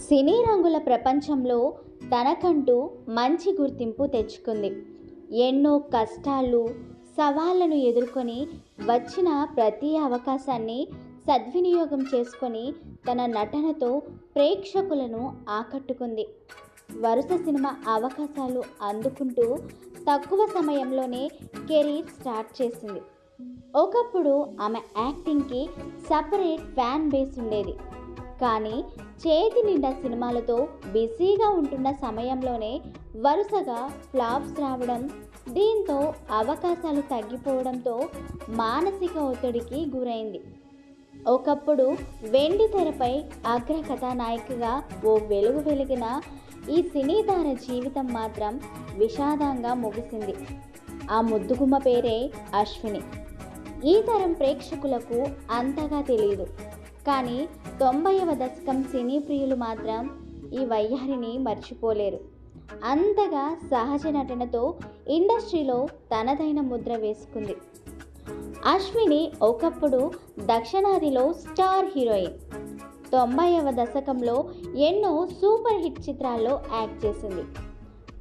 సినీ రంగుల ప్రపంచంలో తనకంటూ మంచి గుర్తింపు తెచ్చుకుంది. ఎన్నో కష్టాలు సవాళ్ళను ఎదుర్కొని వచ్చిన ప్రతి అవకాశాన్ని సద్వినియోగం చేసుకొని తన నటనతో ప్రేక్షకులను ఆకట్టుకుంది. వరుస సినిమా అవకాశాలు అందుకుంటూ తక్కువ సమయంలోనే కెరీర్ స్టార్ట్ చేసింది. ఒకప్పుడు ఆమె యాక్టింగ్కి సపరేట్ ఫ్యాన్ బేస్ ఉండేది. కానీ చేతి నిండా సినిమాలతో బిజీగా ఉంటున్న సమయంలోనే వరుసగా ఫ్లాప్స్ రావడం దీంతో అవకాశాలు తగ్గిపోవడంతో మానసిక ఒత్తిడికి గురైంది. ఒకప్పుడు వెండి తెరపై అగ్ర కథానాయికగా ఓ వెలుగు వెలిగిన ఈ సినీ తార జీవితం మాత్రం విషాదంగా ముగిసింది. ఆ ముద్దుగుమ్మ పేరే అశ్విని. ఈ తరం ప్రేక్షకులకు అంతగా తెలియదు కానీ తొంభైవ దశకం సినీ ప్రియులు మాత్రం ఈ వయ్యారిని మర్చిపోలేరు. అంతగా సహజ నటనతో ఇండస్ట్రీలో తనదైన ముద్ర వేసుకుంది. అశ్విని ఒకప్పుడు దక్షిణాదిలో స్టార్ హీరోయిన్. తొంభైవ దశకంలో ఎన్నో సూపర్ హిట్ చిత్రాల్లో యాక్ట్ చేసింది.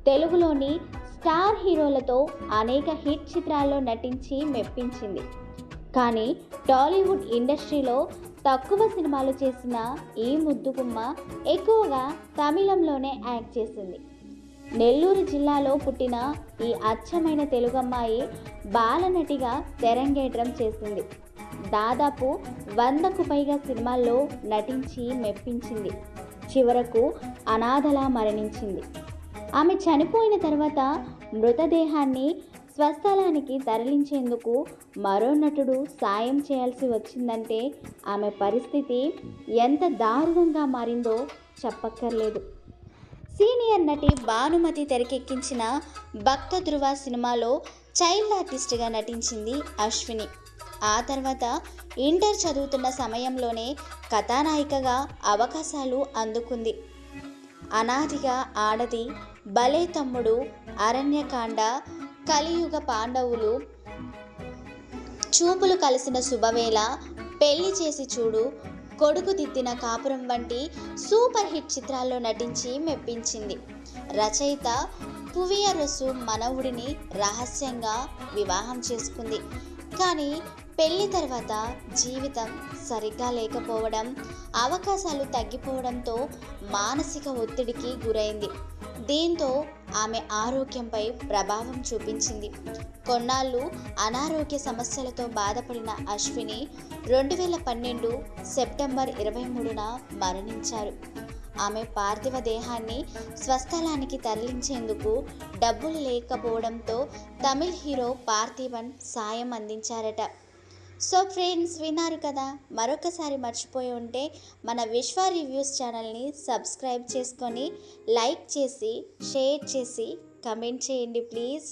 తెలుగులోని స్టార్ హీరోలతో అనేక హిట్ చిత్రాల్లో నటించి మెప్పించింది. కానీ టాలీవుడ్ ఇండస్ట్రీలో తక్కువ సినిమాలు చేసిన ఈ ముద్దుగుమ్మ ఎక్కువగా తమిళంలోనే యాక్ట్ చేసింది. నెల్లూరు జిల్లాలో పుట్టిన ఈ అచ్చమైన తెలుగమ్మాయి బాలనటిగా తెరంగేట్రం చేసింది. దాదాపు వందకు పైగా సినిమాల్లో నటించి మెప్పించింది. చివరకు అనాథలా మరణించింది. ఆమె చనిపోయిన తర్వాత మృతదేహాన్ని స్వస్థలానికి తరలించేందుకు మరో నటుడు సాయం చేయాల్సి వచ్చిందంటే ఆమె పరిస్థితి ఎంత దారుణంగా మారిందో చెప్పక్కర్లేదు. సీనియర్ నటి భానుమతి తెరకెక్కించిన భక్త ధృవ సినిమాలో చైల్డ్ ఆర్టిస్ట్గా నటించింది అశ్విని. ఆ తర్వాత ఇంటర్ చదువుతున్న సమయంలోనే కథానాయికగా అవకాశాలు అందుకుంది. అనాదిగా ఆడది బలే తమ్ముడు అరణ్యకాండ కలియుగ పాండవులు చూపులు కలిసిన శుభవేళ పెళ్ళి చేసి చూడు కొడుకు దిద్దిన కాపురం వంటి సూపర్ హిట్ చిత్రాల్లో నటించి మెప్పించింది. రచయిత పువియరసు మనవుడిని రహస్యంగా వివాహం చేసుకుంది. కానీ పెళ్ళి తర్వాత జీవితం సరిగ్గా లేకపోవడం అవకాశాలు తగ్గిపోవడంతో మానసిక ఒత్తిడికి గురైంది. దీంతో ఆమె ఆరోగ్యంపై ప్రభావం చూపించింది. కొన్నాళ్ళు అనారోగ్య సమస్యలతో బాధపడిన అశ్విని రెండు వేల పన్నెండు సెప్టెంబర్ ఇరవై మూడున మరణించారు. ఆమె పార్థివ దేహాన్ని స్వస్థలానికి తరలించేందుకు డబ్బులు లేకపోవడంతో తమిళ్ హీరో పార్థివన్ సాయం అందించారట. సో ఫ్రెండ్స్ విన్నారు కదా? మరొకసారి మర్చిపోయి ఉంటే మన విశ్వ రివ్యూస్ ఛానల్ని సబ్స్క్రైబ్ చేసుకొని లైక్ చేసి షేర్ చేసి కమెంట్ చేయండి ప్లీజ్.